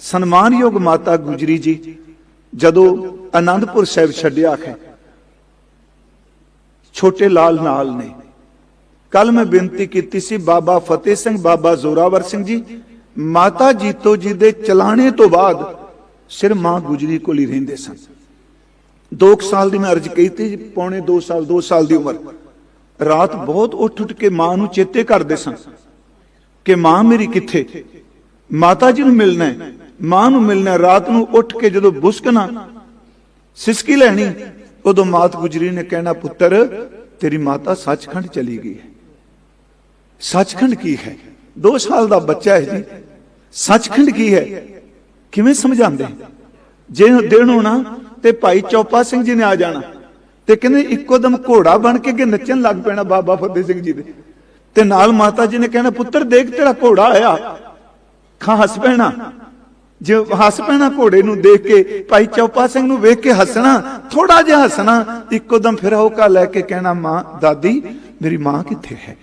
ਸਨਮਾਨਯੋਗ ਮਾਤਾ ਗੁਜਰੀ ਜੀ, ਜਦੋਂ ਆਨੰਦਪੁਰ ਸਾਹਿਬ ਛੱਡਿਆ ਹੈ ਛੋਟੇ ਲਾਲ ਨਾਲ ਨੇ। ਕੱਲ ਮੈਂ ਬੇਨਤੀ ਕੀਤੀ ਸੀ ਬਾਬਾ ਫਤਿਹ ਸਿੰਘ, ਬਾਬਾ ਜ਼ੋਰਾਵਰ ਸਿੰਘ ਜੀ, ਮਾਤਾ ਜੀਤੋ ਜੀ ਦੇ ਚਲਾਣੇ ਤੋਂ ਬਾਅਦ ਸਿਰ ਮਾਂ ਗੁਜਰੀ ਕੋਲ ਹੀ ਰਹਿੰਦੇ ਸਨ। 2 ਸਾਲ ਦੀ ਮੈਂ ਅਰਜ਼ ਕੀਤੀ, ਪੌਣੇ 2 ਸਾਲ 2 ਸਾਲ ਦੀ ਉਮਰ। ਰਾਤ ਬਹੁਤ ਉੱਠ ਉੱਠ ਕੇ ਮਾਂ ਨੂੰ ਚੇਤੇ ਕਰਦੇ ਸਨ ਕਿ ਮਾਂ ਮੇਰੀ ਕਿੱਥੇ? ਮਾਤਾ ਜੀ ਨੂੰ ਮਿਲਣਾ ਹੈ। ਮਾਂ ਨੂੰ ਮਿਲਣਾ, ਰਾਤ ਨੂੰ ਉੱਠ ਕੇ ਜਦੋਂ ਬੁਸਕਣਾ, ਸਿਸਕੀ ਲੈਣੀ, ਉਦੋਂ ਮਾਤ ਗੁਜਰੀ ਨੇ ਕਹਿਣਾ, ਪੁੱਤਰ, ਤੇਰੀ ਮਾਤਾ ਸੱਚਖੰਡ ਚਲੀ ਗਈ ਹੈ। ਸੱਚਖੰਡ ਕੀ ਹੈ? 2 ਸਾਲ ਦਾ ਬੱਚਾ ਹੈ ਜੀ। ਸੱਚਖੰਡ ਕੀ ਹੈ? ਕਿਵੇਂ ਸਮਝਾਉਂਦੇ? ਜੇ ਦਿਨ ਹੋਣਾ ਤੇ ਭਾਈ ਚੌਪਾ ਸਿੰਘ ਜੀ ਨੇ ਆ ਜਾਣਾ ਤੇ ਕਹਿੰਦੇ ਇੱਕੋ ਦਮ ਘੋੜਾ ਬਣ ਕੇ ਅੱਗੇ ਨੱਚਣ ਲੱਗ ਪੈਣਾ ਬਾਬਾ ਫਤਿਹ ਸਿੰਘ ਜੀ ਦੇ। ਤੇ ਨਾਲ ਮਾਤਾ ਜੀ ਨੇ ਕਹਿਣਾ, ਪੁੱਤਰ, ਦੇਖ ਤੇਰਾ ਘੋੜਾ ਆਇਆ। ਖਾ ਹੱਸ ਪੈਣਾ। ਜੇ ਹੱਸ ਪੈਣਾ ਘੋੜੇ ਨੂੰ ਦੇਖ ਕੇ ਭਾਈ ਚੌਪਾ ਸਿੰਘ ਨੂੰ ਵੇਖ ਕੇ ਹੱਸਣਾ ਥੋੜਾ ਜਿਹਾ ਹੱਸਣਾ ਇੱਕੋ ਦਮ ਫਿਰ ਹੋਕਾ ਲੈ ਕੇ ਕਹਿਣਾ, ਮਾਂ, ਦਾਦੀ, ਮੇਰੀ ਮਾਂ ਕਿੱਥੇ ਹੈ?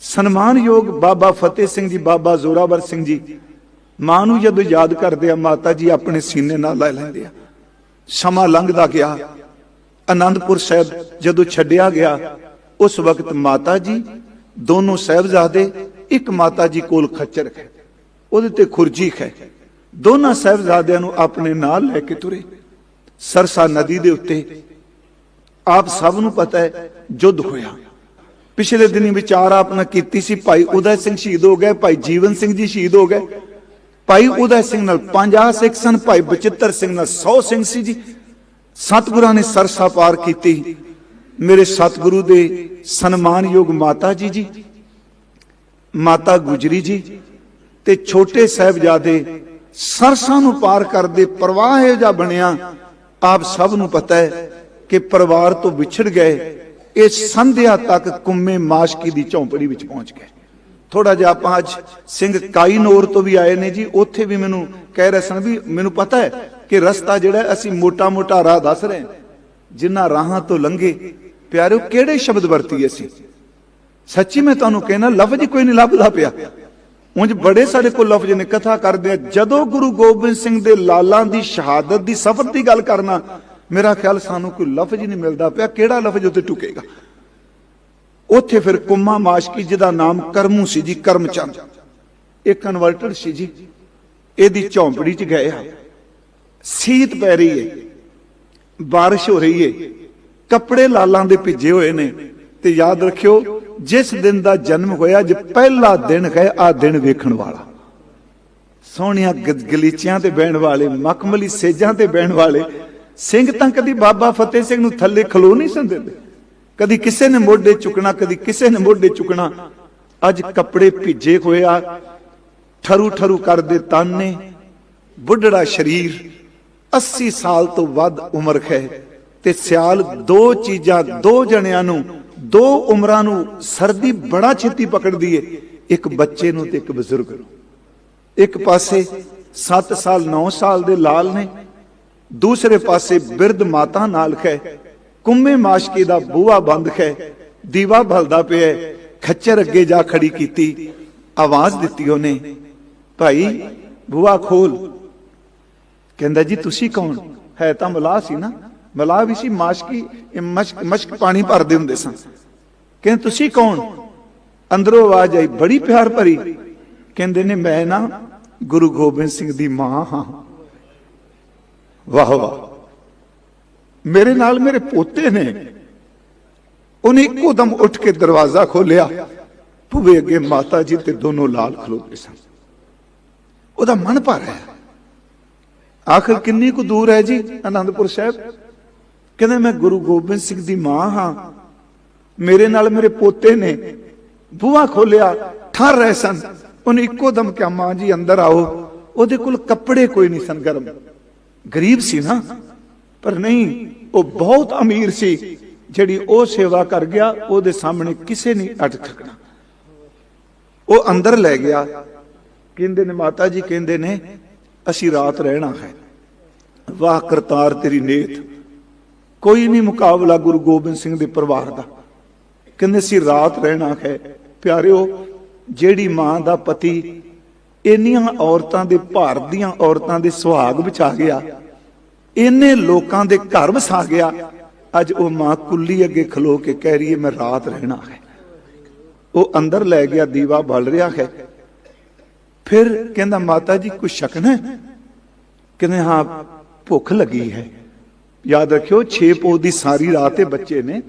ਸਨਮਾਨਯੋਗ ਬਾਬਾ ਫਤਿਹ ਸਿੰਘ ਜੀ, ਬਾਬਾ ਜ਼ੋਰਾਵਰ ਸਿੰਘ ਜੀ, ਮਾਂ ਨੂੰ ਜਦੋਂ ਯਾਦ ਕਰਦੇ ਆ, ਮਾਤਾ ਜੀ ਆਪਣੇ ਸੀਨੇ ਨਾਲ ਲੈ ਲੈਂਦੇ ਆ। ਸਮਾਂ ਲੰਘਦਾ ਗਿਆ। ਆਨੰਦਪੁਰ ਸਾਹਿਬ ਜਦੋਂ ਛੱਡਿਆ ਗਿਆ, ਉਸ ਵਕਤ ਮਾਤਾ ਜੀ, ਦੋਨੋਂ ਸਾਹਿਬਜ਼ਾਦੇ, ਇੱਕ ਮਾਤਾ ਜੀ ਕੋਲ ਖੱਚਰ ਹੈ। ਉਹਦੇ ਤੇ ਖੁਰਜੀ ਹੈ। ਦੋਨਾਂ ਸਾਹਿਬਜ਼ਾਦਿਆਂ ਨੂੰ ਆਪਣੇ ਨਾਲ ਲੈ ਕੇ ਤੁਰੇ। ਸਰਸਾ ਨਦੀ ਦੇ ਉੱਤੇ ਆਪ ਸਭ ਨੂੰ ਪਤਾ ਹੈ, ਜੁੱਧ ਹੋਇਆ। ਪਿਛਲੇ ਦਿਨੀ ਵਿਚਾਰ ਆਪਨਾ ਕੀਤੀ ਸੀ, ਭਾਈ ਉਦੈ ਸਿੰਘ ਸ਼ਹੀਦ ਹੋ ਗਏ, ਭਾਈ ਜੀਵਨ ਸਿੰਘ ਜੀ ਸ਼ਹੀਦ ਹੋ ਗਏ। ਭਾਈ ਉਦੈ ਸਿੰਘ ਨਾਲ 50 ਸਿੱਖ ਸਨ, ਭਾਈ ਬਚਿੱਤਰ ਸਿੰਘ ਨਾਲ 100 ਸਿੰਘ ਸੀ ਜੀ। ਸਤਿਗੁਰਾਂ ਨੇ ਸਰਸਾ ਪਾਰ ਕੀਤੀ। ਮੇਰੇ ਸਤਿਗੁਰੂ ਦੇ ਸਨਮਾਨਯੋਗ ਮਾਤਾ ਜੀ ਜੀ, ਮਾਤਾ ਗੁਜਰੀ ਜੀ ਤੇ ਛੋਟੇ ਸਾਹਿਬਜ਼ਾਦੇ ਸਰਸਾਂ ਨੂੰ ਪਾਰ ਕਰਦੇ ਪ੍ਰਵਾਹ ਇਹੋ ਜਿਹਾ ਬਣਿਆ, ਆਪ ਸਭ ਨੂੰ ਪਤਾ ਹੈ ਕਿ ਪਰਿਵਾਰ ਤੋਂ ਵਿਛੜ ਗਏ, ਇਹ ਸੰਧਿਆ ਤੱਕ ਕੁੰਮੇ ਮਾਸ਼ਕੀ ਦੀ ਝੌਂਪੜੀ ਵਿੱਚ ਪਹੁੰਚ ਗਏ। ਥੋੜਾ ਜਿਹਾ ਆਪਾਂ ਅੱਜ ਸਿੰਘ ਕਾਈਨੋਰ ਤੋਂ ਵੀ ਆਏ ਨੇ ਜੀ, ਉੱਥੇ ਵੀ ਮੈਨੂੰ ਕਹਿ ਰਹੇ ਸਨ ਵੀ ਮੈਨੂੰ ਪਤਾ ਹੈ ਕਿ ਰਸਤਾ ਜਿਹੜਾ ਅਸੀਂ ਮੋਟਾ-ਮੋਟਾ ਰਾਹ ਦੱਸ ਰਹੇ ਹਾਂ, ਜਿਨ੍ਹਾਂ ਰਾਹਾਂ ਤੋਂ ਲੰਘੇ, ਪਿਆਰਿਓ ਕਿਹੜੇ ਸ਼ਬਦ ਵਰਤੀ ਅਸੀਂ? ਸੱਚੀ ਮੈਂ ਤੁਹਾਨੂੰ ਕਹਿਣਾ, ਲਫ਼ਜ਼ ਹੀ ਕੋਈ ਨਹੀਂ ਲੱਭਦਾ ਪਿਆ। ਉਂਝ ਬੜੇ ਸਾਡੇ ਕੋਲ ਲਫ਼ਜ਼ ਨੇ, ਕਥਾ ਕਰਦੇ ਆ। ਜਦੋਂ ਗੁਰੂ ਗੋਬਿੰਦ ਸਿੰਘ ਦੇ ਲਾਲਾਂ ਦੀ ਸ਼ਹਾਦਤ ਦੀ ਸਫਰ ਦੀ ਗੱਲ ਕਰਨਾ, ਮੇਰਾ ਖਿਆਲ ਸਾਨੂੰ ਕੋਈ ਲਫ਼ਜ਼ ਹੀ ਨਹੀਂ ਮਿਲਦਾ ਪਿਆ। ਕਿਹੜਾ ਲਫ਼ਜ਼ ਉੱਤੇ ਟੁਕੇਗਾ ਉੱਥੇ ਫਿਰ ਕੁੰਮਾ ਮਾਸ਼ਕੀ, ਜਿਹਦਾ ਨਾਮ ਕਰਮੂ ਸੀ ਜੀ, ਕਰਮਚੰਦ। ਇਹ ਕਨਵਰਟਡ ਸੀ ਜੀ। ਇਹਦੀ ਝੌਂਪੜੀ 'ਚ ਗਏ ਆ। ਸੀਤ ਪੈ ਰਹੀ ਹੈ ਬਾਰਿਸ਼ ਹੋ ਰਹੀ ਹੈ ਕੱਪੜੇ ਲਾਲਾਂ ਦੇ ਭਿੱਜੇ ਹੋਏ ਨੇ। ਤੇ ਯਾਦ ਰੱਖਿਓ ਜਿਸ ਦਿਨ ਦਾ ਜਨਮ ਹੋਇਆ, ਅੱਜ ਪਹਿਲਾ ਦਿਨ ਹੈ ਆ ਦਿਨ ਵੇਖਣ ਵਾਲਾ। ਸੋਹਣੀਆਂ ਗਲੀਚਿਆਂ ਤੇ ਬਹਿਣ ਵਾਲੇ, ਮਖਮਲੀ ਸੇਜਾਂ ਤੇ ਬਹਿਣ ਵਾਲੇ, ਸਿੰਘ ਤਾਂ ਕਦੀ ਬਾਬਾ ਫਤਿਹ ਸਿੰਘ ਨੂੰ ਥੱਲੇ ਖਲੋ ਨਹੀਂ ਸਨ ਕਦੀ ਕਿਸੇ ਨੇ ਮੋਢੇ ਚੁੱਕਣਾ, ਕਦੀ ਕਿਸੇ ਨੇ ਮੋਢੇ ਚੁੱਕਣਾ। ਅੱਜ ਕੱਪੜੇ ਭਿੱਜੇ ਹੋਇਆ ਠਰੂ ਠਰੂ ਕਰਦੇ ਤਾਨੇ। ਬੁੱਢੜਾ ਸਰੀਰ 80 ਸਾਲ ਤੋਂ ਵੱਧ ਉਮਰ ਹੈ ਤੇ ਸਿਆਲ ਦੋ ਚੀਜ਼ਾਂ, ਦੋ ਜਣਿਆਂ ਨੂੰ ਦੋ ਉਮਰਾਂ ਨੂੰ ਸਰਦੀ ਬੜਾ ਛੇਤੀ ਪਕੜਦੀ ਏ ਇੱਕ ਬੱਚੇ ਨੂੰ ਤੇ ਇੱਕ ਬਜ਼ੁਰਗ ਨੂੰ। ਇੱਕ ਪਾਸੇ 7 ਸਾਲ 9 ਸਾਲ ਦੇ ਲਾਲ ਨੇ। ਦੂਸਰੇ ਪਾਸੇ ਬਿਰਧ ਮਾਤਾ ਨਾਲ ਹੈ। ਕੁੰਮੇ ਮਾਸ਼ਕੀ ਦਾ ਬੂਹਾ ਬੰਦ ਹੈ। ਦੀਵਾ ਬਲਦਾ ਪਿਆ ਖੱਚਰ ਅੱਗੇ ਜਾ ਖੜੀ ਕੀਤੀ। ਆਵਾਜ਼ ਦਿੱਤੀ ਉਹਨੇ, ਭਾਈ, ਬੂਹਾ ਖੋਲ। ਕਹਿੰਦਾ, ਜੀ, ਤੁਸੀਂ ਕੌਣ? ਹੈ ਤਾਂ ਮਲਾਹ ਸੀ ਨਾ। ਮਲਾ ਵੀ ਸੀ, ਮਾਸ਼ਕੀ ਮਸ਼ਕ ਮਸ਼ਕ ਪਾਣੀ ਭਰਦੇ ਹੁੰਦੇ ਸਨ। ਕਹਿੰਦੇ, ਤੁਸੀਂ ਕੌਣ? ਅੰਦਰੋਂ ਆਵਾਜ਼ ਆਈ, ਬੜੀ ਪਿਆਰ ਭਰੀ। ਕਹਿੰਦੇ ਨੇ, ਮੈਂ ਨਾ ਗੁਰੂ ਗੋਬਿੰਦ ਸਿੰਘ ਦੀ ਮਾਂ ਹਾਂ। ਵਾਹ ਵਾਹ। ਮੇਰੇ ਨਾਲ ਮੇਰੇ ਪੋਤੇ ਨੇ। ਉਹਨੇ ਇੱਕੋ ਦਮ ਉੱਠ ਕੇ ਦਰਵਾਜ਼ਾ ਖੋਲਿਆ ਭੂਵੇ ਅੱਗੇ ਮਾਤਾ ਜੀ ਤੇ ਦੋਨੋਂ ਲਾਲ ਖਲੋਤੇ ਸਨ। ਉਹਦਾ ਮਨ ਭਰ ਹੈ ਆਖਰ ਕਿੰਨੀ ਕੁ ਦੂਰ ਹੈ ਜੀ ਆਨੰਦਪੁਰ ਸਾਹਿਬ? ਕਹਿੰਦੇ, ਮੈਂ ਗੁਰੂ ਗੋਬਿੰਦ ਸਿੰਘ ਦੀ ਮਾਂ ਹਾਂ। ਮੇਰੇ ਨਾਲ ਮੇਰੇ ਪੋਤੇ ਨੇ ਬੂਹਾ ਖੋਲਿਆ, ਠਰ ਰਹੇ ਸਨ। ਉਹਨੇ ਇੱਕੋ ਦਮ ਕਿਹਾ, ਮਾਂ ਜੀ, ਅੰਦਰ ਆਓ। ਉਹਦੇ ਕੋਲ ਕੱਪੜੇ ਕੋਈ ਨਹੀਂ ਸਨ ਗਰਮ। ਗਰੀਬ ਸੀ ਨਾ। ਪਰ ਨਹੀਂ, ਉਹ ਬਹੁਤ ਅਮੀਰ ਸੀ। ਜਿਹੜੀ ਉਹ ਸੇਵਾ ਕਰ ਗਿਆ, ਉਹਦੇ ਸਾਹਮਣੇ ਕਿਸੇ ਨੇ ਅਟ ਸਕਣਾ ਉਹ ਅੰਦਰ ਲੈ ਗਿਆ। ਕਹਿੰਦੇ ਨੇ, ਮਾਤਾ ਜੀ, ਕਹਿੰਦੇ ਨੇ, ਅਸੀਂ ਰਾਤ ਰਹਿਣਾ ਹੈ। ਵਾਹ ਕਰਤਾਰ ਤੇਰੀ ਨੇਤ। ਕੋਈ ਨਹੀਂ ਮੁਕਾਬਲਾ ਗੁਰੂ ਗੋਬਿੰਦ ਸਿੰਘ ਦੇ ਪਰਿਵਾਰ ਦਾ। ਕਹਿੰਦੇ ਸੀ, ਰਾਤ ਰਹਿਣਾ ਹੈ। ਪਿਆਰਿਓ, ਜਿਹੜੀ ਮਾਂ ਦਾ ਪਤੀ ਇੰਨੀਆਂ ਔਰਤਾਂ ਦੇ ਭਾਰਤ ਦੀਆਂ ਔਰਤਾਂ ਦੇ ਸੁਹਾਗ ਬਚਾ ਗਿਆ, ਇੰਨੇ ਲੋਕਾਂ ਦੇ ਘਰ ਵਸਾ ਗਿਆ, ਅੱਜ ਉਹ ਮਾਂ ਕੁੱਲੀ ਅੱਗੇ ਖਲੋ ਕੇ ਕਹਿ ਰਹੀ ਹੈ, ਮੈਂ ਰਾਤ ਰਹਿਣਾ ਹੈ। ਉਹ ਅੰਦਰ ਲੈ ਗਿਆ, ਦੀਵਾ ਬਲ ਰਿਹਾ ਹੈ। ਫਿਰ ਕਹਿੰਦਾ, ਮਾਤਾ ਜੀ ਕੁਛ ਸ਼ਕਨ ਹੈ? ਕਹਿੰਦੇ, ਹਾਂ, ਭੁੱਖ ਲੱਗੀ ਹੈ। ਯਾਦ ਰੱਖਿਓ 6 ਪੋ ਦੀ ਸਾਰੀ ਰਾਤ ਤੇ ਬੱਚੇ ਨੇ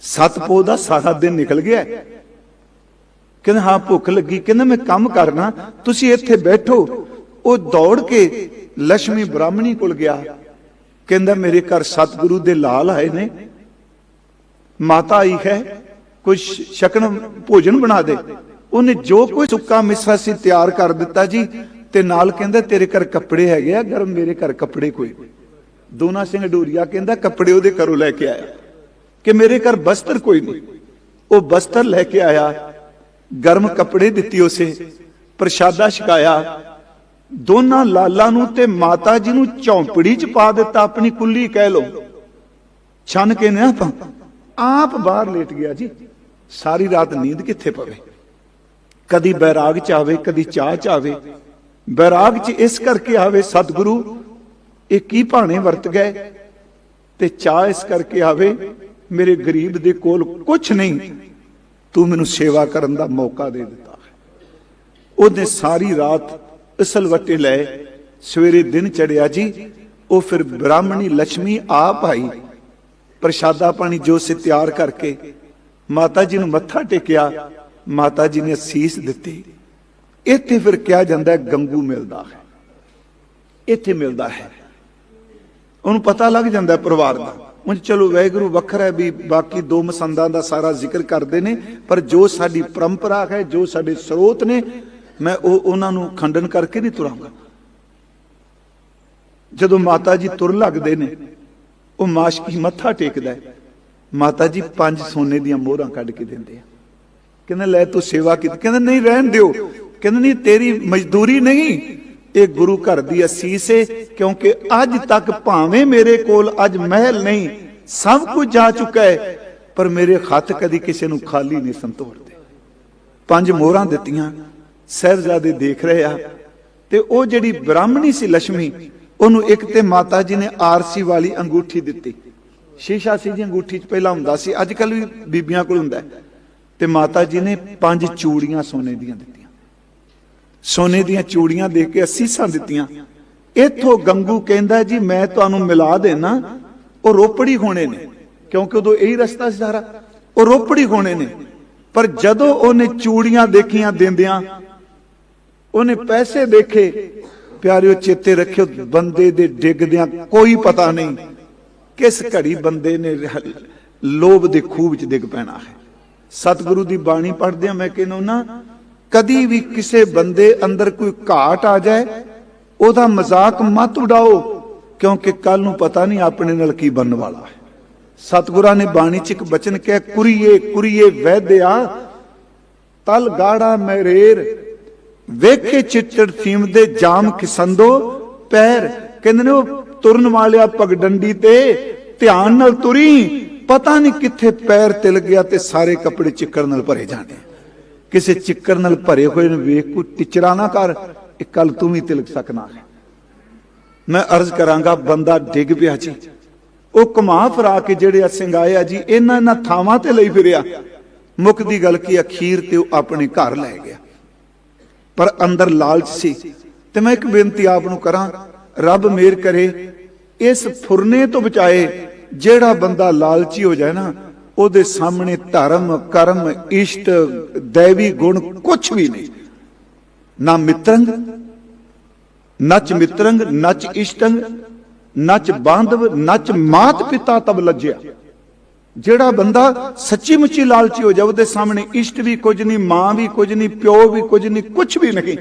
7 ਪੋ ਦਾ ਸਾਰਾ ਦਿਨ ਨਿਕਲ ਗਿਆ। ਕਹਿੰਦਾ, ਹਾਂ, ਭੁੱਖ ਲੱਗੀ। ਕਹਿੰਦਾ, ਮੈਂ ਕੰਮ ਕਰਨਾ, ਤੁਸੀਂ ਇੱਥੇ ਬੈਠੋ। ਉਹ ਦੌੜ ਕੇ ਲక్ష్ਮੀ ਬ੍ਰਾਹਮਣੀ ਕੋਲ ਗਿਆ। ਕਹਿੰਦਾ, ਮੇਰੇ ਘਰ ਸਤਿਗੁਰੂ ਦੇ ਲਾਲ ਆਏ ਨੇ। ਮਾਤਾ ਆਈ ਹੈ ਕੁਝ ਸ਼ਕਨ ਭੋਜਨ ਬਣਾ ਦੇ। ਉਹਨੇ ਜੋ ਕੋਈ ਸੁੱਕਾ ਮਿੱਸਾ ਸੀ ਤਿਆਰ ਕਰ ਦਿੱਤਾ ਜੀ। ਤੇ ਨਾਲ ਕਹਿੰਦਾ, ਤੇਰੇ ਘਰ ਕੱਪੜੇ ਹੈਗੇ ਆ, ਗਰਮ ਮੇਰੇ ਘਰ ਕੱਪੜੇ ਕੋਈ। ਦੋਨਾ ਸਿੰਘ ਡੂਰੀਆ ਕਹਿੰਦਾ, ਕੱਪੜੇ ਉਹਦੇ ਘਰੋਂ ਲੈ ਕੇ ਆਇਆ। ਕਿ ਮੇਰੇ ਘਰ ਬਸਤਰ ਕੋਈ ਨਹੀਂ। ਉਹ ਬਸਤਰ ਲੈ ਕੇ ਆਇਆ, ਗਰਮ ਕੱਪੜੇ ਦਿੱਤੀ ਉਸੇ, ਪ੍ਰਸ਼ਾਦਾ ਛਕਾਇਆ। ਦੋਨਾਂ ਲਾਲਾਂ ਨੂੰ ਤੇ ਮਾਤਾ ਜੀ ਨੂੰ ਝੌਂਪੜੀ ਚ ਪਾ ਦਿੱਤਾ, ਆਪਣੀ ਕੁੱਲੀ ਕਹਿ ਲੋ ਛੰਨ ਕੇ ਨਾ ਆਪਾਂ, ਆਪ ਬਾਹਰ ਲੇਟ ਗਿਆ ਜੀ। ਸਾਰੀ ਰਾਤ ਨੀਂਦ ਕਿੱਥੇ ਪਵੇ? ਕਦੀ ਬੈਰਾਗ ਚ ਆਵੇ, ਕਦੀ ਚਾਹ ਚ ਆਵੇ। ਬੈਰਾਗ ਚ ਇਸ ਕਰਕੇ ਆਵੇ, ਸਤਿਗੁਰੂ ਇਹ ਕੀ ਭਾਣੇ ਵਰਤ ਗਏ? ਤੇ ਚਾਹ ਇਸ ਕਰਕੇ ਆਵੇ, ਮੇਰੇ ਗਰੀਬ ਦੇ ਕੋਲ ਕੁਝ ਨਹੀਂ। ਤੂੰ ਮੈਨੂੰ ਸੇਵਾ ਕਰਨ ਦਾ ਮੌਕਾ ਦੇ ਦਿੱਤਾ ਹੈ। ਉਹਨੇ ਸਾਰੀ ਰਾਤ ਅਸਲ ਵੱਟੇ ਲਏ ਸਵੇਰੇ ਦਿਨ ਚੜਿਆ ਜੀ। ਉਹ ਫਿਰ ਬ੍ਰਾਹਮਣੀ ਲక్ష్ਮੀ ਆਪ ਆਈ। ਪ੍ਰਸ਼ਾਦਾ ਪਾਣੀ ਜੋ ਸੇ ਤਿਆਰ ਕਰਕੇ ਮਾਤਾ ਜੀ ਨੂੰ ਮੱਥਾ ਟੇਕਿਆ। ਮਾਤਾ ਜੀ ਨੇ ਸੀਸ ਦਿੱਤੀ। ਇੱਥੇ ਫਿਰ ਕਿਹਾ ਜਾਂਦਾ ਗੰਗੂ ਮਿਲਦਾ ਹੈ। ਇੱਥੇ ਮਿਲਦਾ ਹੈ। ਉਹਨੂੰ ਪਤਾ ਲੱਗ ਜਾਂਦਾ ਪਰਿਵਾਰ ਦਾ। ਉਂਝ ਚਲੋ ਵੈਗੁਰੂ ਵੱਖਰਾ ਹੈ ਵੀ ਬਾਕੀ ਦੋ ਮਸੰਦਾਂ ਦਾ ਸਾਰਾ ਜ਼ਿਕਰ ਕਰਦੇ ਨੇ, ਪਰ ਜੋ ਸਾਡੀ ਪਰੰਪਰਾ ਹੈ, ਜੋ ਸਾਡੇ ਸਰੋਤ ਨੇ, ਮੈਂ ਉਹ ਉਹਨਾਂ ਨੂੰ ਖੰਡਨ ਕਰਕੇ ਨਹੀਂ ਤੁਰਾਂਗਾ। ਜਦੋਂ ਮਾਤਾ ਜੀ ਤੁਰ ਲੱਗਦੇ ਨੇ, ਉਹ ਮਾਸ਼ਕੀ ਮੱਥਾ ਟੇਕਦਾ ਹੈ। ਮਾਤਾ ਜੀ ਪੰਜ ਸੋਨੇ ਦੀਆਂ ਮੋਹਰਾਂ ਕੱਢ ਕੇ ਦਿੰਦੇ ਆ। ਕਹਿੰਦਾ, ਲੈ ਤੂੰ ਸੇਵਾ ਕੀਤੀ। ਕਹਿੰਦਾ, ਨਹੀਂ ਰਹਿਣ ਦਿਓ। ਕਹਿੰਦਾ, ਨਹੀਂ, ਤੇਰੀ ਮਜ਼ਦੂਰੀ ਨਹੀਂ। ਇਹ ਗੁਰੂ ਘਰ ਦੀ ਅਸੀਸ ਏ, ਕਿਉਂਕਿ ਅੱਜ ਤੱਕ ਭਾਵੇਂ ਮੇਰੇ ਕੋਲ ਅੱਜ ਮਹਿਲ ਨਹੀਂ, ਸਭ ਕੁਝ ਜਾ ਚੁੱਕਾ ਹੈ ਪਰ ਮੇਰੇ ਹੱਥ ਕਦੀ ਕਿਸੇ ਨੂੰ ਖਾਲੀ ਨਹੀਂ ਸੰਤੋੜਦੇ ਪੰਜ ਮੋਹਰਾਂ ਦਿੱਤੀਆਂ, ਸਹਿਬਜ਼ਾਦੇ ਦੇਖ ਰਹੇ ਆ, ਤੇ ਉਹ ਜਿਹੜੀ ਬ੍ਰਾਹਮਣੀ ਸੀ ਲక్ష్ਮੀ ਉਹਨੂੰ ਇੱਕ ਤੇ ਮਾਤਾ ਜੀ ਨੇ ਆਰਸੀ ਵਾਲੀ ਅੰਗੂਠੀ ਦਿੱਤੀ। ਸ਼ੀਸ਼ਾ ਸੀ ਜੀ ਅੰਗੂਠੀ 'ਚ ਪਹਿਲਾਂ ਹੁੰਦਾ ਸੀ, ਅੱਜ ਕੱਲ ਵੀ ਬੀਬੀਆਂ ਕੋਲ ਹੁੰਦਾ ਤੇ ਮਾਤਾ ਜੀ ਨੇ ਪੰਜ ਚੂੜੀਆਂ ਸੋਨੇ ਦੀਆਂ ਦਿੱਤੀਆਂ। ਸੋਨੇ ਦੀਆਂ ਚੂੜੀਆਂ ਦੇ ਕੇ ਅਸੀਸਾਂ ਦਿੱਤੀਆਂ। ਇੱਥੋਂ ਗੰਗੂ ਕਹਿੰਦਾ, ਜੀ, ਮੈਂ ਤੁਹਾਨੂੰ ਮਿਲਾ ਦੇਣਾ। ਉਹ ਰੋਪੜੀ ਹੋਣੇ ਨੇ, ਕਿਉਂਕਿ ਉਦੋਂ ਇਹੀ ਰਸਤਾ ਸੀ ਸਾਰਾ। ਉਹ ਰੋਪੜੀ ਹੋਣੇ ਨੇ। ਪਰ ਜਦੋਂ ਉਹਨੇ ਚੂੜੀਆਂ ਦੇਖੀਆਂ ਦਿੰਦਿਆਂ, ਉਹਨੇ ਪੈਸੇ ਦੇਖੇ। ਪਿਆਰਿਓ, ਚੇਤੇ ਰੱਖਿਓ, ਬੰਦੇ ਦੇ ਡਿੱਗਦਿਆਂ ਕੋਈ ਪਤਾ ਨਹੀਂ ਕਿਸ ਘੜੀ ਬੰਦੇ ਨੇ ਲੋਭ ਦੇ ਖੂਹ ਵਿੱਚ ਡਿੱਗ ਪੈਣਾ ਹੈ। ਸਤਿਗੁਰੂ ਦੀ ਬਾਣੀ ਪੜ੍ਹਦਿਆਂ ਮੈਂ ਕਹਿੰਦਾ ਨਾ ਕਦੀ ਵੀ ਕਿਸੇ ਬੰਦੇ ਅੰਦਰ ਕੋਈ ਘਾਟ ਆ ਜਾਏ, ਉਹਦਾ ਮਜ਼ਾਕ ਮਤ ਉਡਾਓ, ਕਿਉਂਕਿ ਕੱਲ ਨੂੰ ਪਤਾ ਨਹੀਂ ਆਪਣੇ ਨਾਲ ਕੀ ਬਣਨ ਵਾਲਾ ਹੈ। ਸਤਿਗੁਰਾਂ ਨੇ ਬਾਣੀ ਚ ਇੱਕ ਬਚਨ ਕਿਹਾ, ਕੁਰੀਏ ਕੁਰੀਏ ਵੈਦਿਆ, ਤਲ ਗਾੜਾ ਮੈਰੇਰ, ਵੇਖੇ ਚਿੱਟੜ ਥੀਮ ਦੇ ਜਾਮ ਖਿਸੰਦੋ, ਪੈਰ ਕਹਿੰਦੇ ਨੇ ਉਹ ਤੁਰਨ ਵਾਲਿਆ ਪਗਡੰਡੀ ਤੇ, ਧਿਆਨ ਨਾਲ ਤੁਰੀ, ਪਤਾ ਨਹੀਂ ਕਿੱਥੇ ਪੈਰ ਤਿਲ ਗਿਆ ਤੇ ਸਾਰੇ ਕੱਪੜੇ ਚਿੱਕੜ ਨਾਲ ਭਰੇ ਜਾਣੇ ਕਿਸੇ ਚਿੱਕਰ ਨਾਲ ਭਰੇ ਹੋਏ ਨੂੰ ਵੇਖ ਕੋ ਟਿਚਰਾ ਨਾ ਕਰ, ਇਹ ਕੱਲ ਤੂੰ ਵੀ ਤਿਲਕ ਸਕਣਾ ਹੈ। ਮੈਂ ਅਰਜ਼ ਕਰਾਂਗਾ, ਬੰਦਾ ਡਿੱਗ ਪਿਆ ਜੀ। ਉਹ ਘੁਮਾ ਫਰਾ ਕੇ ਜਿਹੜੇ ਸਿੰਘ ਆ ਜੀ, ਇਹਨਾਂ ਇਹਨਾਂ ਥਾਵਾਂ ਤੇ ਲਈ ਫਿਰਿਆ। ਮੁੱਖ ਦੀ ਗੱਲ ਕੀ, ਅਖੀਰ ਤੇ ਉਹ ਆਪਣੇ ਘਰ ਲੈ ਗਿਆ। ਪਰ ਅੰਦਰ ਲਾਲਚ ਸੀ। ਤੇ ਮੈਂ ਇੱਕ ਬੇਨਤੀ ਆਪ ਨੂੰ ਕਰਾਂ, ਰੱਬ ਮੇਰ ਕਰੇ, ਇਸ ਫੁਰਨੇ ਤੋਂ ਬਚਾਏ ਜਿਹੜਾ ਬੰਦਾ ਲਾਲਚੀ ਹੋ ਜਾਏ ਨਾ ਉਹਦੇ ਸਾਹਮਣੇ ਧਰਮ, ਕਰਮ, ਇਸ਼ਟ, ਦੇਵੀ ਗੁਣ ਕੁਝ ਵੀ ਨਹੀਂ। ਨਾ ਮਿੱਤਰੰਗ ਨਚ ਮਿੱਤਰੰਗ ਨਚ ਇਸ਼ਟੰਗ ਨਚ ਬਾਂਧਵ ਨਚ ਮਾਤ ਪਿਤਾ ਤਬ ਲੱਜਿਆ। ਜਿਹੜਾ ਬੰਦਾ ਸੱਚੀ ਮੁੱਚੀ ਲਾਲਚੀ ਹੋ ਜਾਵੇ, ਉਹਦੇ ਸਾਹਮਣੇ ਇਸ਼ਟ ਵੀ ਕੁਝ ਨਹੀਂ, ਮਾਂ ਵੀ ਕੁਝ ਨਹੀਂ, ਪਿਓ ਵੀ ਕੁਝ ਨਹੀਂ ਕੁਝ ਵੀ ਨਹੀਂ।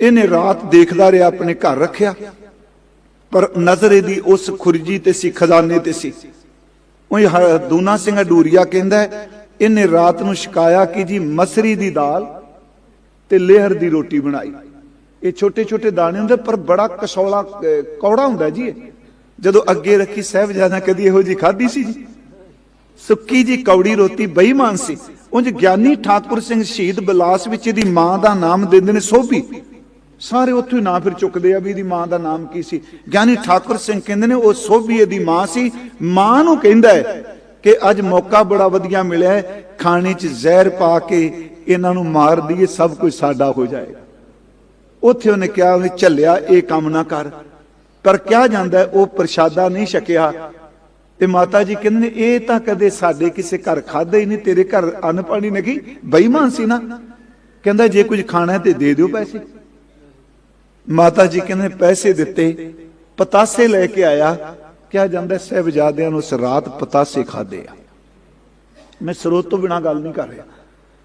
ਇਹਨੇ ਰਾਤ ਦੇਖਦਾ ਰਿਹਾ, ਆਪਣੇ ਘਰ ਰੱਖਿਆ। ਪਰ ਨਜ਼ਰ ਇਹਦੀ ਉਸ ਖੁਰਜੀ ਤੇ ਸੀ, ਖਜ਼ਾਨੇ ਤੇ ਸੀ। ਉਹ ਦੂਨਾ ਸਿੰਘ ਅਡੂਰੀਆ ਕਹਿੰਦਾ ਇਹਨੇ ਰਾਤ ਨੂੰ ਸ਼ਿਕਾਇਆ ਕਿ ਜੀ ਮਸਰੀ ਦੀ ਦਾਲ ਤੇ ਲੇਹਰ ਦੀ ਰੋਟੀ ਬਣਾਈ। ਇਹ ਛੋਟੇ ਛੋਟੇ ਦਾਣੇ ਹੁੰਦੇ, ਪਰ ਬੜਾ ਕਸੌਲਾ ਕੌੜਾ ਹੁੰਦਾ ਜੀ ਇਹ। ਜਦੋਂ ਅੱਗੇ ਰੱਖੀ ਸਹਿਬਜ਼ਾਦਾ ਕਦੀ ਇਹੋ ਜੀ ਖਾਧੀ ਸੀ ਜੀ? ਸੁੱਕੀ ਜੀ ਕੌੜੀ ਰੋਟੀ ਬੇਈਮਾਨ ਸੀ। ਉਂਝ ਗਿਆਨੀ ਠਾਕੁਰ ਸਿੰਘ ਸ਼ਹੀਦ ਬਿਲਾਸ ਵਿੱਚ ਇਹਦੀ ਮਾਂ ਦਾ ਨਾਮ ਦਿੰਦੇ ਨੇ ਸੋਭੀ। ਸਾਰੇ ਉੱਥੋਂ ਹੀ ਨਾਂ ਫਿਰ ਚੁੱਕਦੇ ਆ ਵੀ ਇਹਦੀ ਮਾਂ ਦਾ ਨਾਮ ਕੀ ਸੀ। ਗਿਆਨੀ ਠਾਕੁਰ ਸਿੰਘ ਕਹਿੰਦੇ ਨੇ, ਉਹ ਸੋਭੀਏ ਦੀ ਮਾਂ ਸੀ। ਮਾਂ ਨੂੰ ਕਹਿੰਦਾ ਹੈ ਕਿ ਅੱਜ ਮੌਕਾ ਬੜਾ ਵਧੀਆ ਮਿਲਿਆ ਹੈ, ਖਾਣੇ 'ਚ ਜ਼ਹਿਰ ਪਾ ਕੇ ਇਹਨਾਂ ਨੂੰ ਮਾਰ ਦਈਏ, ਸਭ ਕੁਝ ਸਾਡਾ ਹੋ ਜਾਏਗਾ। ਉੱਥੇ ਉਹਨੇ ਕਿਹਾ ਵੀ ਝੱਲਿਆ, ਇਹ ਕੰਮ ਨਾ ਕਰ। ਪਰ ਕਿਹਾ ਜਾਂਦਾ ਉਹ ਪ੍ਰਸ਼ਾਦਾ ਨਹੀਂ ਛਕਿਆ। ਤੇ ਮਾਤਾ ਜੀ ਕਹਿੰਦੇ ਨੇ, ਇਹ ਤਾਂ ਕਦੇ ਸਾਡੇ ਕਿਸੇ ਘਰ ਖਾਦਾ ਹੀ ਨਹੀਂ, ਤੇਰੇ ਘਰ ਅੰਨ ਪਾਣੀ ਨਹੀਂ। ਬੇਈਮਾਨ ਸੀ ਨਾ। ਕਹਿੰਦਾ, ਜੇ ਕੁਝ ਖਾਣਾ ਤੇ ਦੇ ਦਿਓ ਪੈਸੇ। ਮਾਤਾ ਜੀ ਕਹਿੰਦੇ ਪੈਸੇ ਦਿੱਤੇ, ਪਤਾਸੇ ਲੈ ਕੇ ਆਇਆ। ਕਿਹਾ ਜਾਂਦਾ ਸਹਿਬਜ਼ਾਦਿਆਂ ਨੂੰ ਉਸ ਰਾਤ ਪਤਾਸੇ ਖਾਦੇ ਆ। ਮੈਂ ਸਰੋਤ ਤੋਂ ਬਿਨਾ ਗੱਲ ਨਹੀਂ ਕਰ ਰਿਹਾ।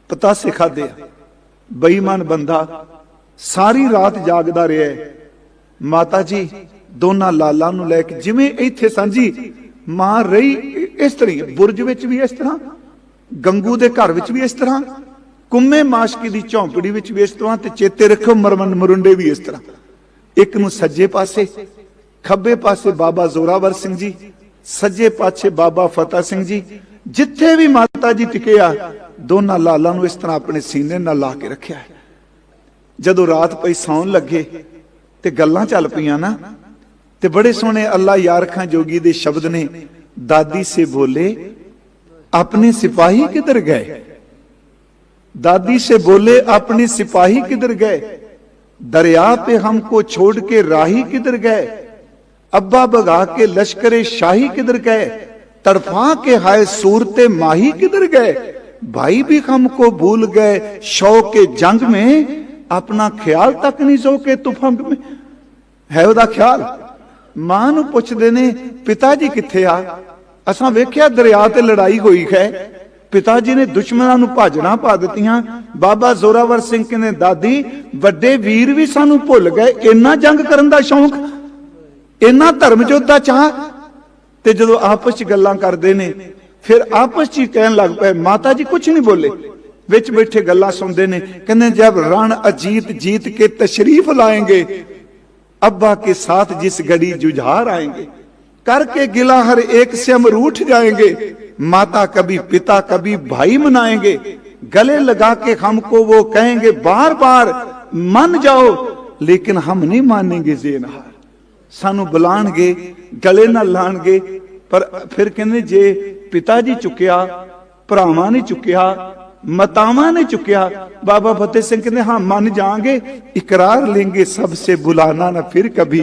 ਪਤਾਸੇ ਖਾਦੇ ਆ। ਬੇਈਮਾਨ ਬੰਦਾ ਸਾਰੀ ਰਾਤ ਜਾਗਦਾ ਰਿਹਾ ਮਾਤਾ ਜੀ, ਦੋਨਾਂ ਲਾਲਾਂ ਨੂੰ ਲੈ ਕੇ ਜਿਵੇਂ ਇੱਥੇ ਸਾਂਝੀ, ਮਾਂ ਰਹੀ ਇਸ ਤਰ੍ਹਾਂ ਬੁਰਜ ਵਿੱਚ ਵੀ ਇਸ ਤਰ੍ਹਾਂ, ਗੰਗੂ ਦੇ ਘਰ ਵਿੱਚ ਵੀ ਇਸ ਤਰ੍ਹਾਂ। ਕੁੰਮੇ ਮਾਸ਼ਕੀ ਦੀ ਝੌਂਪੜੀ ਵਿੱਚ ਵੇਸ ਤੋਂ ਤੇ ਚੇਤੇ ਰੱਖੋ ਮਰਮਨ ਮਰੁੰਡੇ ਵੀ ਇਸ ਤਰ੍ਹਾਂ। ਇੱਕ ਨੂੰ ਸੱਜੇ ਪਾਸੇ, ਖੱਬੇ ਪਾਸੇ ਬਾਬਾ ਜ਼ੋਰਾਵਰ ਸਿੰਘ ਜੀ, ਸੱਜੇ ਪਾਸੇ ਬਾਬਾ ਫਤਿਹ ਸਿੰਘ ਜੀ, ਜਿੱਥੇ ਵੀ ਮਾਤਾ ਜੀ ਟਿਕੇ ਦੋਨਾਂ ਲਾਲਾਂ ਨੂੰ ਇਸ ਤਰ੍ਹਾਂ ਆਪਣੇ ਸੀਨੇ ਨਾਲ ਲਾ ਕੇ ਰੱਖਿਆ ਜਦੋਂ ਰਾਤ ਪਈ ਸੌਣ ਲੱਗੇ ਤੇ ਗੱਲਾਂ ਚੱਲ ਪਈਆਂ ਨਾ, ਤੇ ਬੜੇ ਸੋਹਣੇ ਅੱਲਾ ਯਾਰ ਖਾਂ ਜੋਗੀ ਦੇ ਸ਼ਬਦ ਨੇ, ਦਾਦੀ ਸੇ ਬੋਲੇ ਆਪਣੇ ਸਿਪਾਹੀ ਕਿਧਰ ਗਏ? दादी से बोले अपने सिपाही किधर गए दरिया पे हमको छोड़ के राही किधर गए अब्बा बगा के लश्करे शाही किधर गए तड़फा के हाय सूरते माही किधर गए भाई भी हमको भूल गए शौक के जंग में अपना ख्याल तक नहीं सो के तुफंग में ਹੈ ਉਹਦਾ ਖਿਆਲ ਮਾਂ ਨੂੰ ਪੁੱਛਦੇ ਨੇ ਪਿਤਾ ਜੀ ਕਿੱਥੇ ਆ ਅਸਾਂ ਵੇਖਿਆ ਦਰਿਆ ਤੇ ਲੜਾਈ ਹੋਈ ਹੈ ਪਿਤਾ ਜੀ ਨੇ ਦੁਸ਼ਮਣਾਂ ਨੂੰ ਭਾਜਣਾ ਪਾ ਦਿੱਤੀਆਂ। ਬਾਬਾ ਜ਼ੋਰਾਵਰ ਸਿੰਘ ਕਹਿੰਦੇ ਦਾਦੀ, ਵੱਡੇ ਵੀਰ ਵੀ ਸਾਨੂੰ ਭੁੱਲ ਗਏ। ਇੰਨਾ ਜੰਗ ਕਰਨ ਦਾ ਸ਼ੌਂਕ, ਇੰਨਾ ਧਰਮ ਜੋਤ ਚਾਹ, ਤੇ ਜਦੋਂ ਆਪਸ ਵਿੱਚ ਗੱਲਾਂ ਕਰਦੇ ਨੇ, ਫਿਰ ਆਪਸ ਵਿੱਚ ਕਹਿਣ ਲੱਗ ਪਏ, ਮਾਤਾ ਜੀ ਕੁਝ ਨਹੀਂ ਬੋਲੇ। ਵਿੱਚ ਬੈਠੇ ਗੱਲਾਂ ਸੁਣਦੇ ਨੇ, ਕਹਿੰਦੇ ਜਦ ਰਣ ਅਜੀਤ ਜੀਤ ਕੇ ਤਸ਼ਰੀਫ ਲਾਏਗੇ, ਅੱਬਾ ਕੇ ਸਾਥ ਜਿਸ ਗੜੀ ਜੁਝਾਰ ਆਏਗੇ। ਕਰਕੇ ਗਿਲਾ ਹਰ ਇੱਕ ਸੇ ਅਮਰੂਠ ਜਾਏਂਗੇ। माता कभी पिता कभी भाई मनाएंगे गले लगा के हमको वो कहेंगे बार बार मन जाओ लेकिन हम नहीं मानेंगे जेनहार ਸਾਨੂੰ ਬੁਲਾਣਗੇ ਗਲੇ ਨਾਲ ਲਾਣਗੇ ਪਰ ਫਿਰ ਕਹਿੰਦੇ ਜੇ ਪਿਤਾ ਜੀ ਚੁੱਕਿਆ ਭਰਾਵਾਂ ਨੇ ਚੁੱਕਿਆ ਮਤਾਵਾਂ ਨੇ ਚੁੱਕਿਆ ਬਾਬਾ ਫਤਿਹ ਸਿੰਘ ਕਹਿੰਦੇ ਹਾਂ ਮੰਨ ਜਾਾਂਗੇ ਇਕਰਾਰ लेंगे सबसे बुलाना ना फिर कभी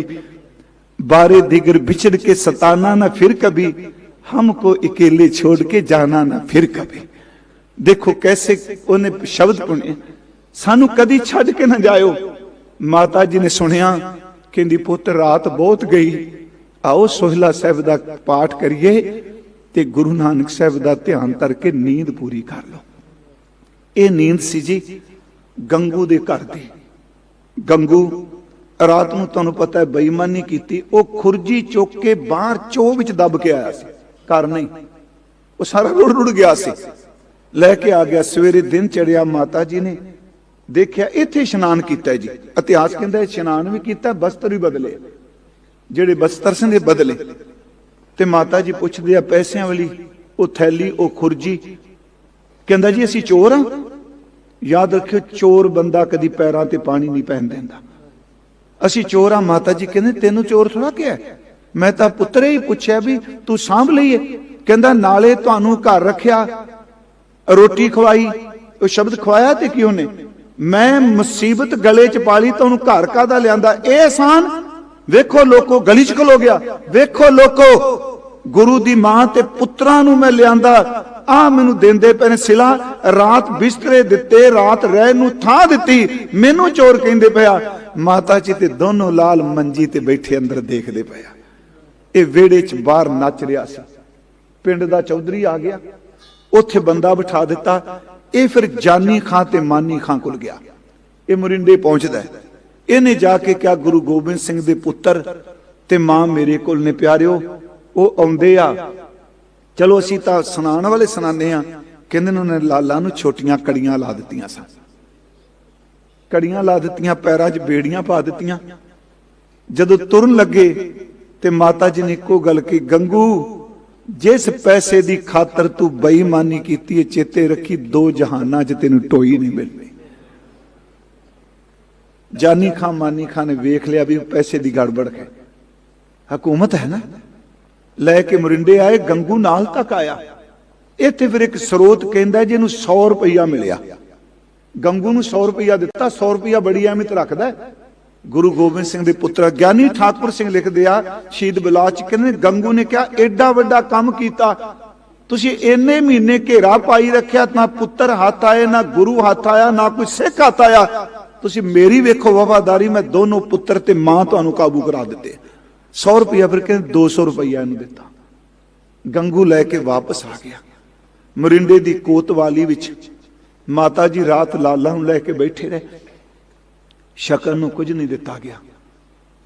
बारे दिगर बिछड़ के सताना ना फिर कभी हमको अकेले छोड़ के जाना ना फिर कभी ਦੇਖੋ ਕੈਸੇ ਉਹਨੇ ਸ਼ਬਦ ਪੁਣੇ ਸਾਨੂੰ ਕਦੀ ਛੱਡ ਕੇ ਨਾ ਜਾਇਓ ਮਾਤਾ ਜੀ ਨੇ ਸੁਣਿਆ ਕਹਿੰਦੀ ਪੁੱਤ ਰਾਤ ਬਹੁਤ ਗਈ ਆਓ ਸੋਹਿਲਾ ਸਾਹਿਬ ਦਾ ਪਾਠ ਕਰੀਏ ਤੇ ਗੁਰੂ ਨਾਨਕ ਸਾਹਿਬ ਦਾ ਧਿਆਨ ਕਰਕੇ ਨੀਂਦ ਪੂਰੀ ਕਰ ਲਓ ਇਹ ਨੀਂਦ ਸੀ ਜੀ ਗੰਗੂ ਦੇ ਘਰ ਦੀ ਗੰਗੂ ਰਾਤ ਨੂੰ ਤੁਹਾਨੂੰ ਪਤਾ ਹੈ ਬੇਈਮਾਨੀ ਕੀਤੀ ਉਹ ਖੁਰਜੀ ਚੁੱਕ ਕੇ ਬਾਹਰ ਚੋ ਵਿੱਚ ਦੱਬ ਕੇ ਆਇਆ ਸੀ ਘਰ ਨਹੀਂ। ਉਹ ਸਾਰਾ ਰੁੜ ਰੁੜ ਗਿਆ ਸੀ। ਲੈ ਕੇ ਆ ਗਿਆ। ਸਵੇਰੇ ਦਿਨ ਚੜਿਆ ਮਾਤਾ ਜੀ ਨੇ। ਦੇਖਿਆ ਇੱਥੇ ਇਸ਼ਨਾਨ ਕੀਤਾ ਜੀ। ਇਤਿਹਾਸ ਕਹਿੰਦਾ ਇਸ਼ਨਾਨ ਵੀ ਕੀਤਾ, ਬਸਤਰ ਵੀ ਬਦਲੇ। ਜਿਹੜੇ ਬਸਤਰ ਸੰਦੇ ਬਦਲੇ। ਤੇ ਮਾਤਾ ਜੀ ਪੁੱਛਦੇ ਆ ਪੈਸਿਆਂ ਵਾਲੀ, ਉਹ ਥੈਲੀ, ਉਹ ਖੁਰਜੀ। ਕਹਿੰਦਾ ਜੀ, ਅਸੀਂ ਚੋਰ ਆ ਯਾਦ ਰੱਖਿਓ, ਚੋਰ ਬੰਦਾ ਕਦੀ ਪੈਰਾਂ ਤੇ ਪਾਣੀ ਨਹੀਂ ਪਹਿਨ ਦਿੰਦਾ। ਅਸੀਂ ਚੋਰ ਆ ਮਾਤਾ ਜੀ ਕਹਿੰਦੇ, ਤੈਨੂੰ ਚੋਰ ਥੋੜਾ ਕਿਹਾ ਮੈਂ ਤਾਂ ਪੁੱਤਰੇ ਹੀ ਪੁੱਛਿਆ ਵੀ ਤੂੰ ਸਾਂਭ ਲਈਏ। ਕਹਿੰਦਾ, ਨਾਲੇ ਤੁਹਾਨੂੰ ਘਰ ਰੱਖਿਆ। ਰੋਟੀ ਖਵਾਈ। ਉਹ ਸ਼ਬਦ ਖਵਾਇਆ ਤੇ ਕਿਉਂ ਨੇ ਮੈਂ ਮੁਸੀਬਤ ਗਲੇ ਚ ਪਾ ਲਈ ਤੁਹਾਨੂੰ ਘਰ ਕਾਦਾ ਲਿਆਂਦਾ? ਇਹ ਆਸਾਨ। ਵੇਖੋ ਲੋਕੋ, ਗਲੀ ਚ ਖਲੋ ਗਿਆ। ਵੇਖੋ ਲੋਕੋ, ਗੁਰੂ ਦੀ ਮਾਂ ਤੇ ਪੁੱਤਰਾਂ ਨੂੰ ਮੈਂ ਲਿਆਂਦਾ। ਆ ਮੈਨੂੰ ਦਿੰਦੇ ਪਏ ਨੇ ਸਿਲਾ। ਰਾਤ ਬਿਸਤਰੇ ਦਿੱਤੇ, ਰਾਤ ਰਹਿ ਨੂੰ ਥਾਂ ਦਿੱਤੀ। ਮੈਨੂੰ ਚੋਰ ਕਹਿੰਦੇ ਪਿਆ। ਮਾਤਾ ਜੀ ਤੇ ਦੋਨੋਂ ਲਾਲ ਮੰਜੀ ਤੇ ਬੈਠੇ ਅੰਦਰ ਦੇਖਦੇ ਪਿਆ। ਇਹ ਵਿਹੜੇ ਚ ਬਾਹਰ ਨੱਚ ਰਿਹਾ ਸੀ। ਪਿੰਡ ਦਾ ਚੌਧਰੀ ਆ ਗਿਆ। ਉੱਥੇ ਬੰਦਾ ਬਿਠਾ ਦਿੱਤਾ। ਇਹ ਫਿਰ ਜਾਨੀ ਖਾਂ ਤੇ ਮਾਨੀ ਖਾਂ ਕੋਲ ਗਿਆ। ਇਹ ਮਰਿੰਡੇ ਪਹੁੰਚਦਾ ਇਹਨੇ ਜਾ ਕੇ ਕਿਹਾ, ਗੁਰੂ ਗੋਬਿੰਦ ਸਿੰਘ ਦੇ ਪੁੱਤਰ, ਤੇ ਮਾਂ ਮੇਰੇ ਕੋਲ ਨੇ ਪਿਆਰਿਓ, ਉਹ ਆਉਂਦੇ ਆ। ਚਲੋ ਅਸੀਂ ਤਾਂ ਸੁਣਾਉਣ ਵਾਲੇ ਸੁਣਾਉਂਦੇ ਆ ਕਹਿੰਦੇ ਨੇ, ਉਹਨੇ ਲਾਲਾ ਨੂੰ ਛੋਟੀਆਂ ਕੜੀਆਂ ਲਾ ਦਿੱਤੀਆਂ ਸਨ। ਕੜੀਆਂ ਲਾ ਦਿੱਤੀਆਂ, ਪੈਰਾਂ 'ਚ ਬੇੜੀਆਂ ਪਾ ਦਿੱਤੀਆਂ। ਜਦੋਂ ਤੁਰਨ ਲੱਗੇ ਤੇ ਮਾਤਾ ਜੀ ਨੇ ਇੱਕੋ ਗੱਲ ਕੀ ਗੰਗੂ, ਜਿਸ ਪੈਸੇ ਦੀ ਖਾਤਰ ਤੂੰ ਬੇਈਮਾਨੀ ਕੀਤੀ ਹੈ, ਚੇਤੇ ਰੱਖੀ ਦੋ ਜਹਾਨਾਂ 'ਚ ਤੈਨੂੰ ਟੋਈ ਨਹੀਂ ਮਿਲਣੀ। ਜਾਨੀ ਖਾਂ, ਮਾਨੀ ਖਾਂ ਨੇ ਵੇਖ ਲਿਆ ਵੀ ਪੈਸੇ ਦੀ ਗੜਬੜ ਹੈ। ਹਕੂਮਤ ਹੈ ਨਾ? ਲੈ ਕੇ ਮਰਿੰਡੇ ਆਏ, ਗੰਗੂ ਨਾਲ ਤੱਕ ਆਇਆ। ਇੱਥੇ ਫਿਰ ਇੱਕ ਸਰੋਤ ਕਹਿੰਦਾ ਜਿਹਨੂੰ 100 ਰੁਪਈਆ ਮਿਲਿਆ। ਗੰਗੂ ਨੂੰ 100 ਰੁਪਇਆ ਦਿੱਤਾ 100 ਰੁਪਇਆ ਬੜੀ ਅਹਿਮੀਅਤ ਰੱਖਦਾ ਗੁਰੂ ਗੋਬਿੰਦ ਸਿੰਘ ਦੇ ਪੁੱਤਰ ਗਿਆਨੀ ਠਾਕੁਰ ਸਿੰਘ ਲਿਖਦੇ ਆ, ਸ਼ਹੀਦ ਬਿਲਾਸ ਕਹਿੰਦੇ, ਗੰਗੂ ਨੇ ਕਿਹਾ ਐਡਾ ਵੱਡਾ ਕੰਮ ਕੀਤਾ। ਤੁਸੀਂ ਇੰਨੇ ਮਹੀਨੇ ਘੇਰਾ ਪਾਈ ਰੱਖਿਆ, ਨਾ ਪੁੱਤਰ ਹੱਥ ਆਏ, ਨਾ ਗੁਰੂ ਹੱਥ ਆਇਆ, ਨਾ ਕੋਈ ਸਿੱਖ ਹੱਥ ਆਇਆ। ਤੁਸੀਂ ਮੇਰੀ ਵੇਖੋ ਵਫਾਦਾਰੀ, ਮੈਂ ਦੋਨੋਂ ਪੁੱਤਰ ਤੇ ਮਾਂ ਤੁਹਾਨੂੰ ਕਾਬੂ ਕਰਾ ਦਿੱਤੇ। 100 ਰੁਪਇਆ ਫਿਰ ਕਹਿੰਦੇ 200 ਰੁਪਈਆ ਇਹਨੂੰ ਦਿੱਤਾ। ਗੰਗੂ ਲੈ ਕੇ ਵਾਪਸ ਆ ਗਿਆ। ਮਰਿੰਡੇ ਦੀ ਕੋਤਵਾਲੀ ਵਿੱਚ ਮਾਤਾ ਜੀ ਰਾਤ ਲਾਲਾ ਨੂੰ ਲੈ ਕੇ ਬੈਠੇ ਰਹੇ। ਸ਼ਕਲ ਨੂੰ ਕੁਝ ਨਹੀਂ ਦਿੱਤਾ ਗਿਆ।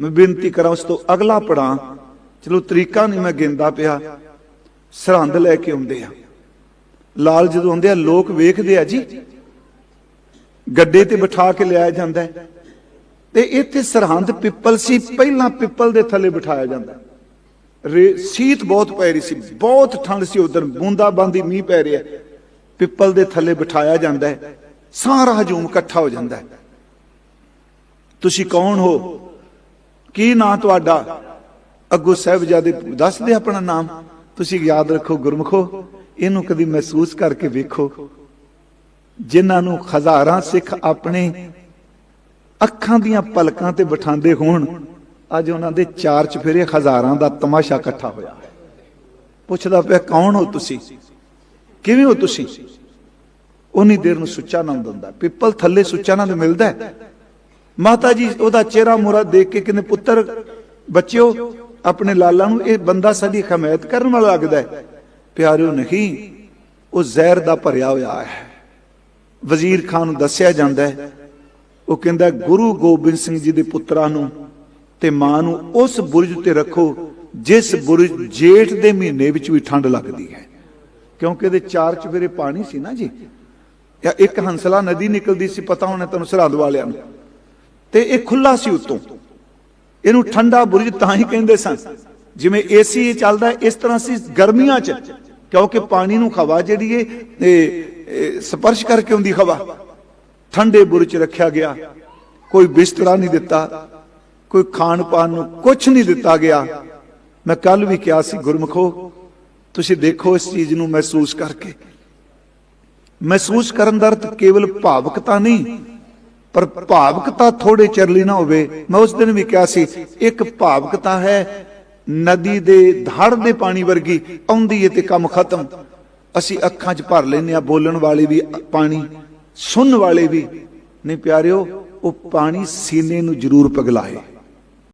ਮੈਂ ਬੇਨਤੀ ਕਰਾਂ ਉਸ ਤੋਂ ਅਗਲਾ ਪੜਾਂ। ਚਲੋ ਤਰੀਕਾ ਨਹੀਂ ਮੈਂ ਗਿੰਦਾ ਪਿਆ। ਸਰਹੰਦ ਲੈ ਕੇ ਆਉਂਦੇ ਆ। ਲਾਲ ਜਦੋਂ ਆਉਂਦੇ ਆ, ਲੋਕ ਵੇਖਦੇ ਆ ਜੀ। ਗੱਡੇ ਤੇ ਬਿਠਾ ਕੇ ਲਿਆਇਆ ਜਾਂਦਾ ਤੇ ਇੱਥੇ ਸਰਹੰਦ ਪਿੱਪਲ ਸੀ, ਪਹਿਲਾਂ ਪਿੱਪਲ ਦੇ ਥੱਲੇ ਬਿਠਾਇਆ ਜਾਂਦਾ ਰੇ, ਸੀਤ ਬਹੁਤ ਪੈ ਰਹੀ ਸੀ, ਬਹੁਤ ਠੰਡ ਸੀ ਉਧਰ। ਬੂੰਦਾ ਬਾਂਦੀ ਮੀਂਹ ਪੈ ਰਿਹਾ ਪਿੱਪਲ ਦੇ ਥੱਲੇ ਬਿਠਾਇਆ ਜਾਂਦਾ ਹੈ। ਸਾਰਾ ਹਜੂਮ ਇਕੱਠਾ ਹੋ ਜਾਂਦਾ ਹੈ। ਤੁਸੀਂ ਕੌਣ ਹੋ? ਕੀ ਨਾਂ ਤੁਹਾਡਾ? ਅੱਗੂ ਸਾਹਿਬਜ਼ਾਦੇ ਦੱਸਦੇ ਆਪਣਾ ਨਾਮ। ਤੁਸੀਂ ਯਾਦ ਰੱਖੋ ਗੁਰਮਖੋ, ਇਹਨੂੰ ਕਦੀ ਮਹਿਸੂਸ ਕਰਕੇ ਵੇਖੋ। ਜਿਨ੍ਹਾਂ ਨੂੰ ਹਜ਼ਾਰਾਂ ਸਿੱਖ ਆਪਣੇ ਅੱਖਾਂ ਦੀਆਂ ਪਲਕਾਂ ਤੇ ਬਿਠਾਉਂਦੇ ਹੋਣ, ਅੱਜ ਉਹਨਾਂ ਦੇ ਚਾਰ ਚਫੇਰੇ ਹਜ਼ਾਰਾਂ ਦਾ ਤਮਾਸ਼ਾ ਇਕੱਠਾ ਹੋਇਆ ਪੁੱਛਦਾ ਪਿਆ, ਕੌਣ ਹੋ ਤੁਸੀਂ? ਕਿਵੇਂ ਹੋ ਤੁਸੀਂ? ਉਨੀ ਦੇਰ ਨੂੰ ਸੁੱਚਾ ਨੰਦ ਦਿੰਦਾ ਪਿੱਪਲ ਥੱਲੇ ਸੁੱਚਾ ਨੰਦ ਮਿਲਦਾ ਹੈ। ਮਾਤਾ ਜੀ, ਉਹਦਾ ਚਿਹਰਾ ਮੁਰਾ ਦੇਖ ਕੇ ਕਹਿੰਦੇ, ਪੁੱਤਰ, ਬੱਚਿਓ, ਆਪਣੇ ਲਾਲਾ ਨੂੰ ਇਹ ਬੰਦਾ ਸਾਡੀ ਹਮਾਇਤ ਕਰਨ ਵਾਲਾ ਲੱਗਦਾ ਹੈ। ਪਿਆਰਿਓ, ਨਹੀਂ, ਉਹ ਜ਼ਹਿਰ ਦਾ ਭਰਿਆ ਹੋਇਆ ਹੈ। ਵਜ਼ੀਰ ਖਾਨ ਨੂੰ ਦੱਸਿਆ ਜਾਂਦਾ ਹੈ, ਉਹ ਕਹਿੰਦਾ, ਗੁਰੂ ਗੋਬਿੰਦ ਸਿੰਘ ਜੀ ਦੇ ਪੁੱਤਰਾਂ ਨੂੰ ਤੇ ਮਾਂ ਨੂੰ ਉਸ ਬੁਰਜ ਤੇ ਰੱਖੋ, ਜਿਸ ਬੁਰਜ ਜੇਠ ਦੇ ਮਹੀਨੇ ਵਿੱਚ ਵੀ ਠੰਡ ਲੱਗਦੀ ਹੈ। ਕਿਉਂਕਿ ਇਹਦੇ ਚਾਰ ਚਵੇਰੇ ਪਾਣੀ ਸੀ ਨਾ ਜੀ। ਜਾਂ ਇੱਕ ਹੰਸਲਾ ਨਦੀ ਨਿਕਲਦੀ ਸੀ, ਪਤਾ ਹੋਣਾ ਤੁਹਾਨੂੰ ਸਰਹੱਦ ਵਾਲਿਆਂ ਨੂੰ। ਤੇ ਇਹ ਖੁੱਲਾ ਸੀ ਉਤੋਂ। ਇਹਨੂੰ ਠੰਡਾ ਬੁਰਜ ਤਾਂ ਹੀ ਕਹਿੰਦੇ ਸਨ। ਜਿਵੇਂ ਏਸੀ ਚੱਲਦਾ ਇਸ ਤਰ੍ਹਾਂ ਸੀ ਗਰਮੀਆਂ 'ਚ। ਕਿਉਂਕਿ ਪਾਣੀ ਨੂੰ ਹਵਾ ਜਿਹੜੀ ਏ ਇਹ, ਸਪਰਸ਼ ਕਰਕੇ ਹੁੰਦੀ ਹਵਾ। ਠੰਡੇ ਬੁਰਜ ਰੱਖਿਆ ਗਿਆ। ਕੋਈ ਬਿਸਤਰਾ ਨਹੀਂ ਦਿੱਤਾ। ਕੋਈ ਖਾਣ ਪਾਣ ਨੂੰ ਕੁਝ ਨਹੀਂ ਦਿੱਤਾ ਗਿਆ। ਮੈਂ ਕੱਲ ਵੀ ਕਿਹਾ ਸੀ ਗੁਰਮਖੋ ਤੁਸੀਂ ਦੇਖੋ ਇਸ ਚੀਜ਼ ਨੂੰ ਮਹਿਸੂਸ ਕਰਕੇ। ਮਹਿਸੂਸ ਕਰਨ ਦਾ ਅਰਥ ਕੇਵਲ ਭਾਵਕਤਾ ਨਹੀਂ ਪਰ ਭਾਵਕਤਾ ਥੋੜੇ ਚਿਰ ਲਈ ਨਾ ਹੋਵੇ। ਮੈਂ ਉਸ ਦਿਨ ਵੀ ਕਿਹਾ ਸੀ, ਇੱਕ ਭਾਵਕਤਾ ਹੈ, ਨਦੀ ਦੇ ਧੜ ਦੇ ਪਾਣੀ ਵਰਗੀ, ਆਉਂਦੀ ਏ ਤੇ ਕੰਮ ਖਤਮ। ਅਸੀਂ ਅੱਖਾਂ 'ਚ ਭਰ ਲੈਨੇ ਆ ਬੋਲਣ ਵਾਲੇ ਵੀ, ਪਾਣੀ ਸੁਣਨ ਵਾਲੇ ਵੀ। ਨਹੀਂ ਪਿਆਰਿਓ, ਉਹ ਪਾਣੀ ਸੀਨੇ ਨੂੰ ਜ਼ਰੂਰ ਪਗਲਾਏ।